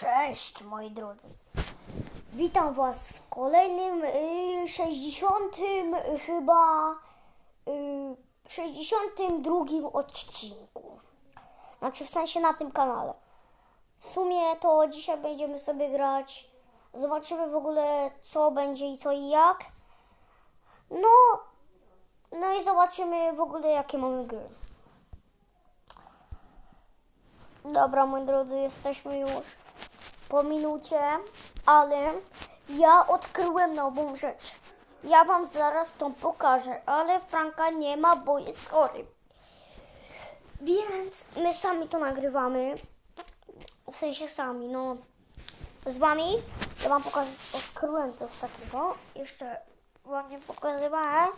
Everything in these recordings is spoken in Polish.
Cześć moi drodzy. Witam was w kolejnym y, 60 y, chyba y, 62 odcinku. Znaczy w sensie na tym kanale. W sumie to dzisiaj będziemy sobie grać. Zobaczymy w ogóle co będzie i co i jak. No, no i zobaczymy w ogóle jakie mamy gry. Dobra, moi drodzy, jesteśmy już po minucie, ale ja odkryłem nową rzecz. Ja wam zaraz tą pokażę, ale Franka nie ma, bo jest chory. Więc my sami to nagrywamy. W sensie sami, no. Z wami. Ja wam pokażę, odkryłem coś takiego. Jeszcze wam nie pokazywałem,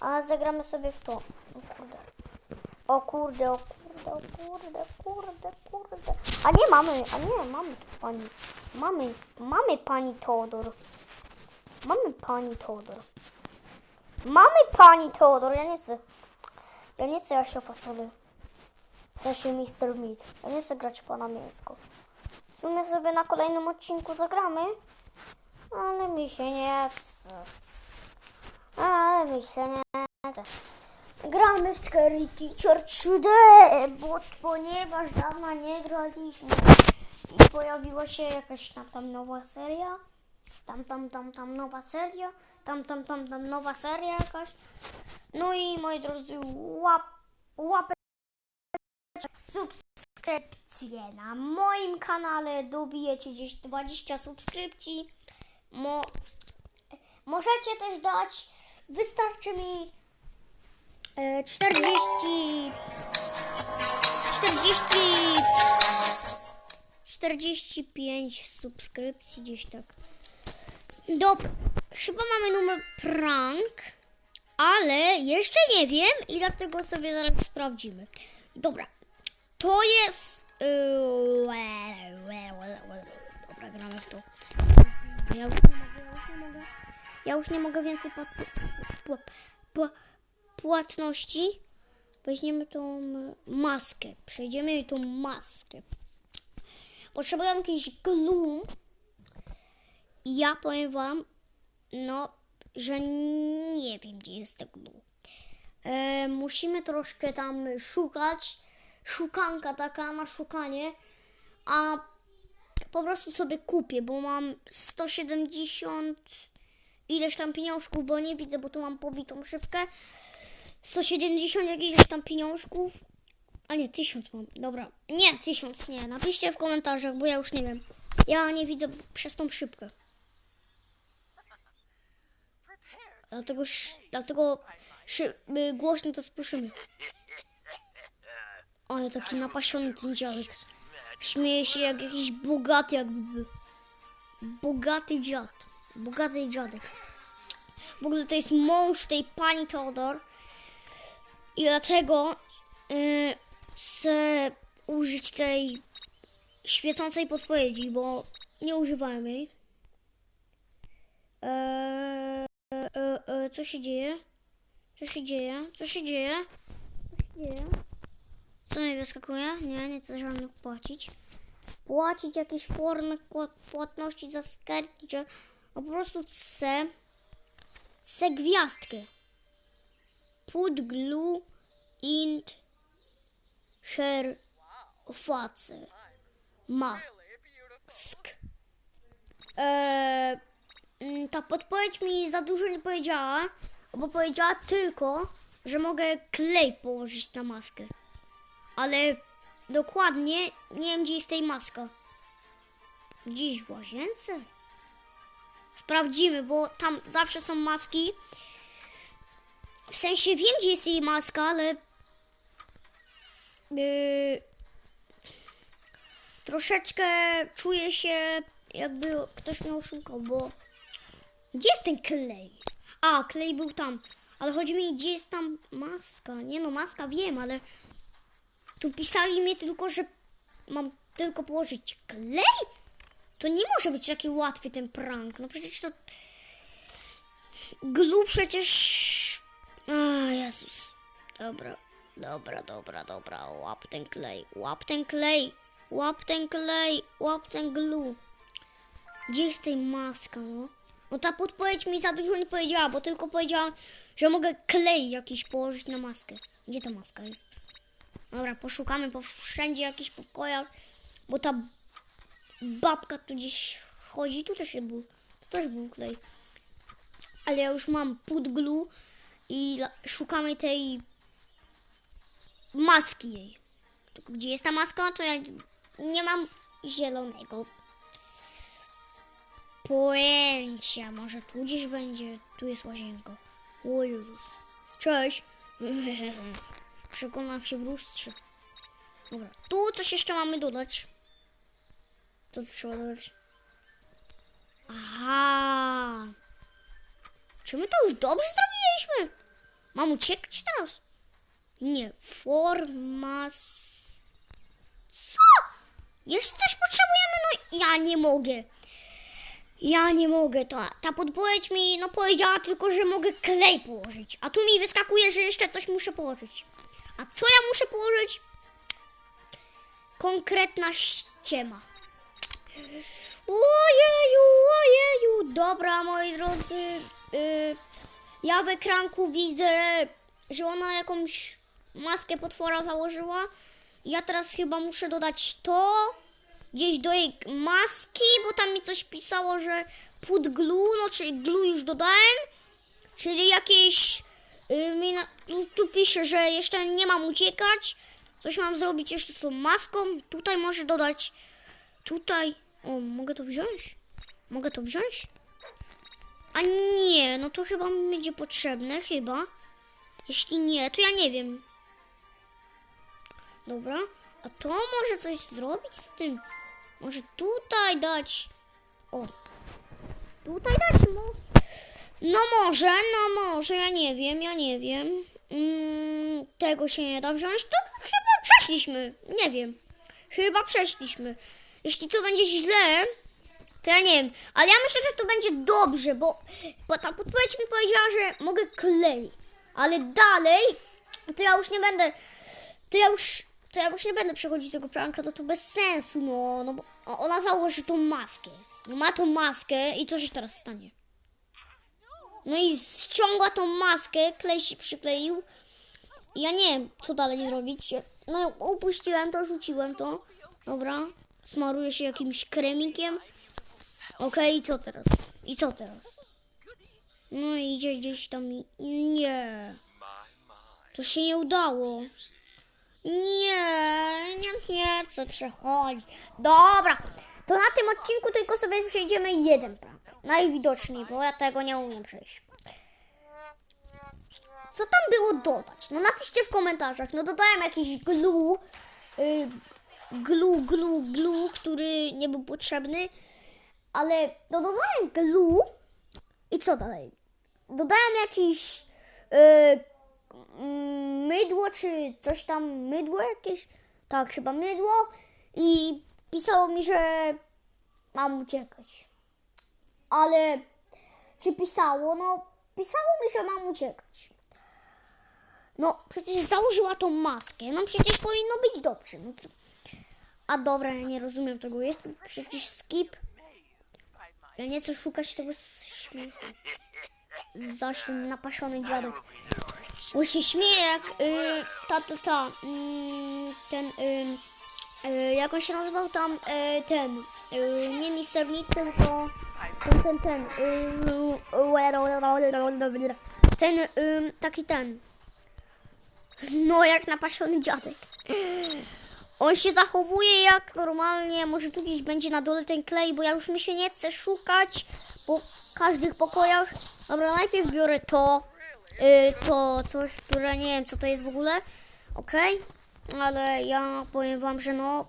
a zagramy sobie w to. O kurde. O kurde, o kurde, kurde, kurde, kurde. A nie mamy, a nie, mamy tu pani. Mamy, mamy pani Teodor. Mamy pani Teodor. Mamy pani Teodor, ja nie chcę. Ja nie chcę Jasia Fasoli. W sensie Mr. Meat. Ja nie chcę grać pana mięsko. W sumie sobie na kolejnym odcinku zagramy. Ale mi się nie chce. Ale mi się nie chce. Gramy w Scary Teacher 3D, bo ponieważ dawno nie graliśmy i pojawiła się jakaś tam, tam nowa seria, tam, tam, tam, tam nowa seria, tam, tam, tam, tam nowa seria jakaś. No i moi drodzy, łap, łapę subskrypcję na moim kanale, dobijecie gdzieś 20 subskrypcji. Mo, możecie też dać, wystarczy mi E, 40 40 45 subskrypcji gdzieś tak. Dobra, chyba mamy numer prank, ale jeszcze nie wiem i dlatego sobie zaraz sprawdzimy. Dobra, to jest... Yy, dobra, gramy w to. Ja już nie mogę, ja już nie mogę. Ja już nie mogę więcej płat, płatności. Weźmiemy tą maskę. Przejdziemy tą maskę. Potrzebujemy jakiś glue. I ja powiem wam, no, że nie wiem, gdzie jest ten glue. E, musimy troszkę tam szukać. Szukanka taka na szukanie. A po prostu sobie kupię, bo mam 170 ileś tam pieniążków, bo nie widzę, bo tu mam powitą szybkę. 170 jakichś tam pieniążków. A nie, 1000 mam. Dobra. Nie, 1000 nie. Napiszcie w komentarzach, bo ja już nie wiem. Ja nie widzę przez tą szybkę. Dlatego, dlatego szy, głośno to sproszymy. Ale taki napasiony ten dziadek. Śmieje się jak jakiś bogaty jakby. Bogaty dziad. Bogaty dziadek. W ogóle to jest mąż tej pani Teodor. I dlatego y, chcę użyć tej świecącej podpowiedzi, bo nie używałem jej. Eee, e, e, co się dzieje? Co się dzieje? Co się dzieje? Co się dzieje? Co mi wyskakuje? Nie, nie chcę żadnych płacić. Płacić jakieś formy pła- płatności za skargi, a po prostu chcę, chcę gwiazdkę. Put glue int share face mask. Eee, mm, ta podpowiedź mi za dużo nie powiedziała, bo powiedziała tylko, że mogę klej położyć na maskę. Ale dokładnie nie wiem, gdzie jest tej maska. Gdzieś w łazience? Sprawdzimy, bo tam zawsze są maski. W sensie wiem, gdzie jest jej maska, ale yy, troszeczkę czuję się, jakby ktoś mnie oszukał, bo gdzie jest ten klej? A, klej był tam, ale chodzi mi, gdzie jest tam maska? Nie no, maska wiem, ale tu pisali mi tylko, że mam tylko położyć klej? To nie może być taki łatwy ten prank. No przecież to Glu przecież... A, Jezus. Dobra, dobra, dobra, dobra. Łap ten klej, łap ten klej. Łap ten klej, łap ten glue. Gdzie jest tej maska, no? No ta podpowiedź mi za dużo nie powiedziała, bo tylko powiedziała, że mogę klej jakiś położyć na maskę. Gdzie ta maska jest? Dobra, poszukamy po wszędzie jakichś pokojach, bo ta babka tu gdzieś chodzi. Tu też był, tu też był klej. Ale ja już mam pud glue i szukamy tej maski jej. Tylko gdzie jest ta maska, to ja nie mam zielonego pojęcia. Może tu gdzieś będzie. Tu jest łazienka. O Jezus. Cześć. Przekonam się w lustrze. Dobra. Tu coś jeszcze mamy dodać. Co tu trzeba dodać? Aha. Czy my to już dobrze zrobiliśmy? Mam uciekać teraz? Nie. Formas... Co? Jeszcze coś potrzebujemy? No ja nie mogę. Ja nie mogę, ta, ta podpowiedź mi no powiedziała tylko, że mogę klej położyć, a tu mi wyskakuje, że jeszcze coś muszę położyć. A co ja muszę położyć? Konkretna ściema. Ojeju, ojeju, dobra moi drodzy, y, ja w ekranku widzę, że ona jakąś maskę potwora założyła. Ja teraz chyba muszę dodać to gdzieś do jej maski, bo tam mi coś pisało, że put glue, no czyli glue już dodałem, czyli jakieś, y, mi na, tu, tu pisze, że jeszcze nie mam uciekać, coś mam zrobić jeszcze z tą maską, tutaj może dodać, tutaj, o, mogę to wziąć? Mogę to wziąć? A nie, no to chyba mi będzie potrzebne, chyba. Jeśli nie, to ja nie wiem. Dobra, a to może coś zrobić z tym? Może tutaj dać. O. Tutaj dać mo. No może, no może, ja nie wiem, ja nie wiem. Mm, tego się nie da wziąć, to chyba przeszliśmy. Nie wiem. Chyba przeszliśmy. Jeśli to będzie źle, to ja nie wiem. Ale ja myślę, że to będzie dobrze, bo, bo ta podpowiedź mi powiedziała, że mogę klej. Ale dalej, to ja już nie będę. To ja już. To ja już nie będę przechodzić tego pranka, to to bez sensu, no, no bo ona założy tą maskę. No ma tą maskę i co się teraz stanie? No i ściąga tą maskę, klej się przykleił. Ja nie wiem, co dalej zrobić. No upuściłem to, rzuciłem to. Dobra, smaruję się jakimś kremikiem. Okej, i co teraz? I co teraz? No idzie gdzieś tam i... Nie. To się nie udało. Nie, nie, nie chcę przechodzić. Dobra, to na tym odcinku tylko sobie przejdziemy jeden prank. Najwidoczniej, bo ja tego nie umiem przejść. Co tam było dodać? No napiszcie w komentarzach. No dodałem jakiś glue, y, glue, glue, glue, który nie był potrzebny, ale no dodałem glue i co dalej? Dodałem jakiś y, mm, mydło, czy coś tam, mydło jakieś? Tak, chyba mydło i pisało mi, że mam uciekać. Ale czy pisało? No, pisało mi, że mam uciekać. No, przecież założyła tą maskę, no przecież powinno być dobrze. No. A dobra, ja nie rozumiem tego, jest przecież skip. Ja nie chcę szukać tego śmiechu. Zaś napaszony dziadek. Bo się śmieje jak y, ta, ta, ta, mm, ten, y, y, jak on się nazywał tam, y, ten, y, nie Mister Nick, tylko ten, ten, ten, y, ten, y, taki ten, no jak napaszony dziadek. On się zachowuje jak normalnie, może tu gdzieś będzie na dole ten klej, bo ja już mi się nie chcę szukać po każdych pokojach. Dobra, najpierw biorę to, y, to coś, które nie wiem co to jest w ogóle, okej? Ale ja powiem wam, że no,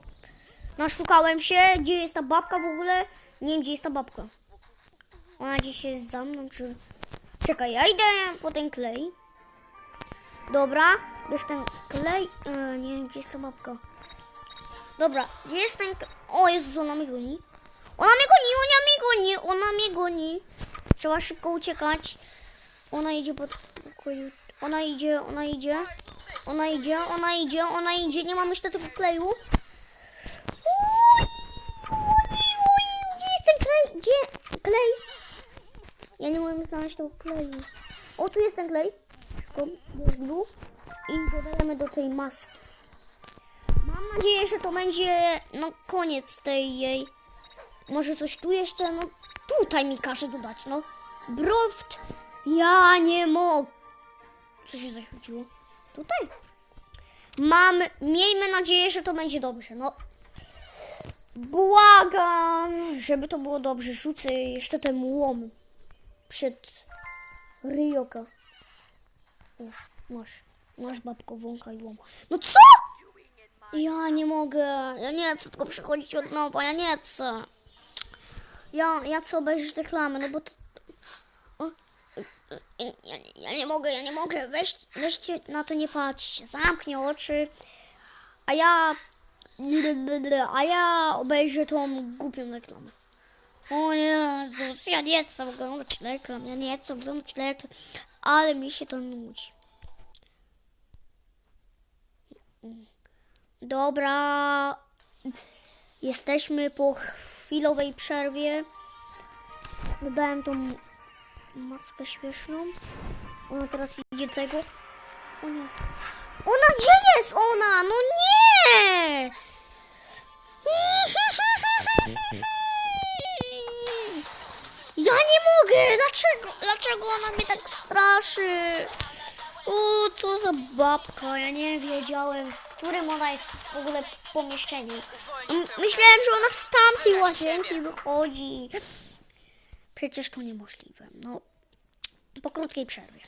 naszukałem się, gdzie jest ta babka w ogóle, nie wiem gdzie jest ta babka. Ona gdzieś jest za mną, czy... Czekaj, ja idę po ten klej. Dobra, bierz ten klej, e, nie wiem gdzie jest ta babka. Dobra, gdzie jest ten... O Jezus, ona mnie goni. Ona mnie goni, ona mnie goni, ona mnie goni. Trzeba szybko uciekać. Ona idzie pod pokoju. Ona idzie, ona idzie. Ona idzie, ona idzie, ona idzie. Nie mam jeszcze tego kleju. Gdzie jest ten klej? Gdzie? Klej? Ja nie mogę znaleźć tego kleju. O, tu jest ten klej. Go, go. I dodajemy do tej maski. Mam nadzieję, że to będzie, no, koniec tej jej. Może coś tu jeszcze, no, tutaj mi każe dodać, no. Broft, ja nie mogę. Co się zaświeciło? Tutaj. Mam, miejmy nadzieję, że to będzie dobrze, no. Błagam, żeby to było dobrze. Rzucę jeszcze ten łom przed Ryoka. O, masz, masz babko, wącha i łom. No co? Ja nie mogę, ja nie chcę tylko przechodzić od nowa, ja nie chcę. Ja, ja chcę obejrzeć reklamę, no bo to... O, ja, ja nie mogę, ja nie mogę, Weź, weźcie na to nie patrzcie, zamknij oczy, a ja... A ja obejrzę tą głupią reklamę. O Jezus, ja nie chcę oglądać reklam, ja nie chcę oglądać reklam, ale mi się to nudzi. Dobra, jesteśmy po chwilowej przerwie. Dodałem tą maskę śmieszną. Ona teraz idzie tego. Ona gdzie jest ona? No nie! Ja nie mogę! Dlaczego? Dlaczego ona mnie tak straszy? O, co za babka? Ja nie wiedziałem, którym ona jest w ogóle pomieszczeniu. M- myślałem, że ona z tamtej łazienki wychodzi. Przecież to niemożliwe. No, po krótkiej przerwie.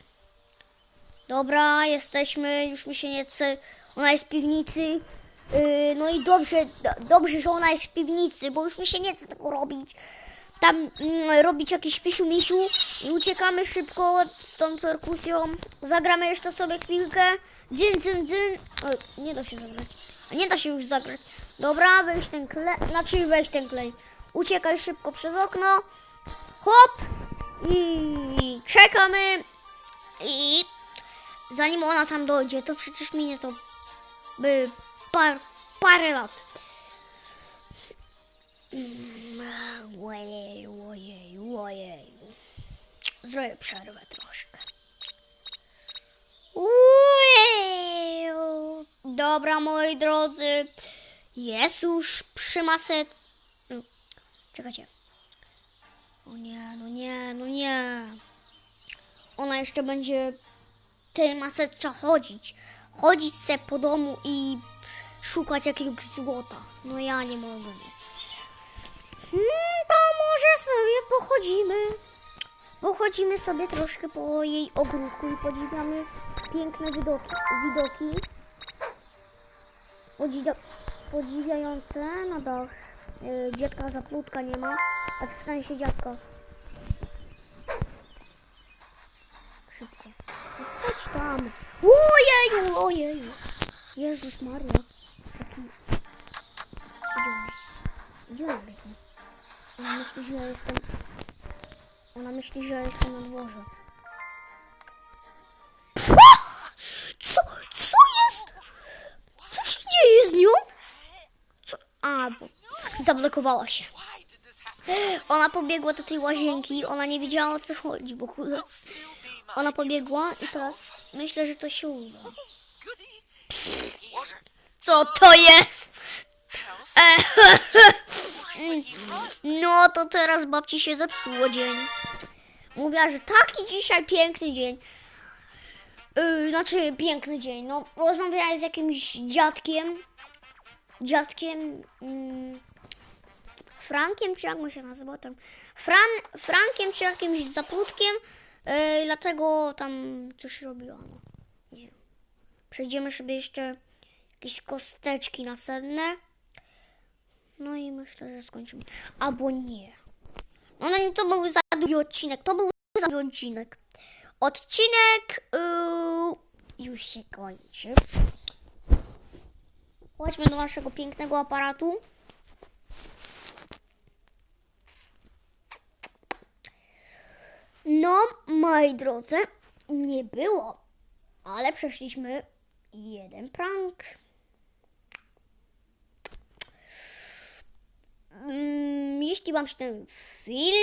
Dobra, jesteśmy, już mi się nie chce. Ona jest w piwnicy. Yy, no i dobrze, do- dobrze, że ona jest w piwnicy, bo już mi się nie chce tego robić. Tam mm, robić jakiś pisiu misiu i uciekamy szybko z tą perkusją. Zagramy jeszcze sobie chwilkę. Dzyn, dzyn, dzyn. O, nie da się zagrać. Nie da się już zagrać. Dobra, weź ten klej. Znaczy weź ten klej. Uciekaj szybko przez okno. Hop! I czekamy. I zanim ona tam dojdzie, to przecież minie to by par, parę lat. Ojej, ojej, ojej. Zrobię przerwę troszkę. Ojej. Dobra, moi drodzy. Jest już przy maset. Czekajcie. O nie, no nie, no nie. Ona jeszcze będzie tej maseczce chodzić. Chodzić se po domu i szukać jakiegoś złota. No ja nie mogę. Hmm, to może sobie pochodzimy. Pochodzimy sobie troszkę po jej ogródku i podziwiamy piękne widoki. widoki. Podziwia, podziwiające na dach. Yy, dziadka zaplutka nie ma. A w sensie dziadka. Szybko. No Chodź tam. Ojej, ojej. Jezus Maria. Taki... Gdzie on? Ona myśli, że ja jestem... Ona myśli, że ja jestem na dworze. Co? Co jest? Co się dzieje z nią? Co? A, bo zablokowała się. Ona pobiegła do tej łazienki, ona nie wiedziała o co chodzi w ogóle. Ona pobiegła i teraz myślę, że to się uda. Co to jest? E, No to teraz babci się zepsuło dzień. Mówiła, że taki dzisiaj piękny dzień. Yy, znaczy piękny dzień. No rozmawiała z jakimś dziadkiem. Dziadkiem. Mm, Frankiem, czy jak mu się nazywa tam? Fran, Frankiem, czy jakimś zaplutkiem. Yy, dlatego tam coś robiła. Nie wiem. Przejdziemy sobie jeszcze jakieś kosteczki nasenne. No i myślę, że skończymy. Albo nie. No, no nie, to był za długi odcinek. To był za długi odcinek. Odcinek yy, już się kończy. Chodźmy do naszego pięknego aparatu. No, moi drodzy, nie było, ale przeszliśmy jeden prank. Mm, jeśli Wam się ten film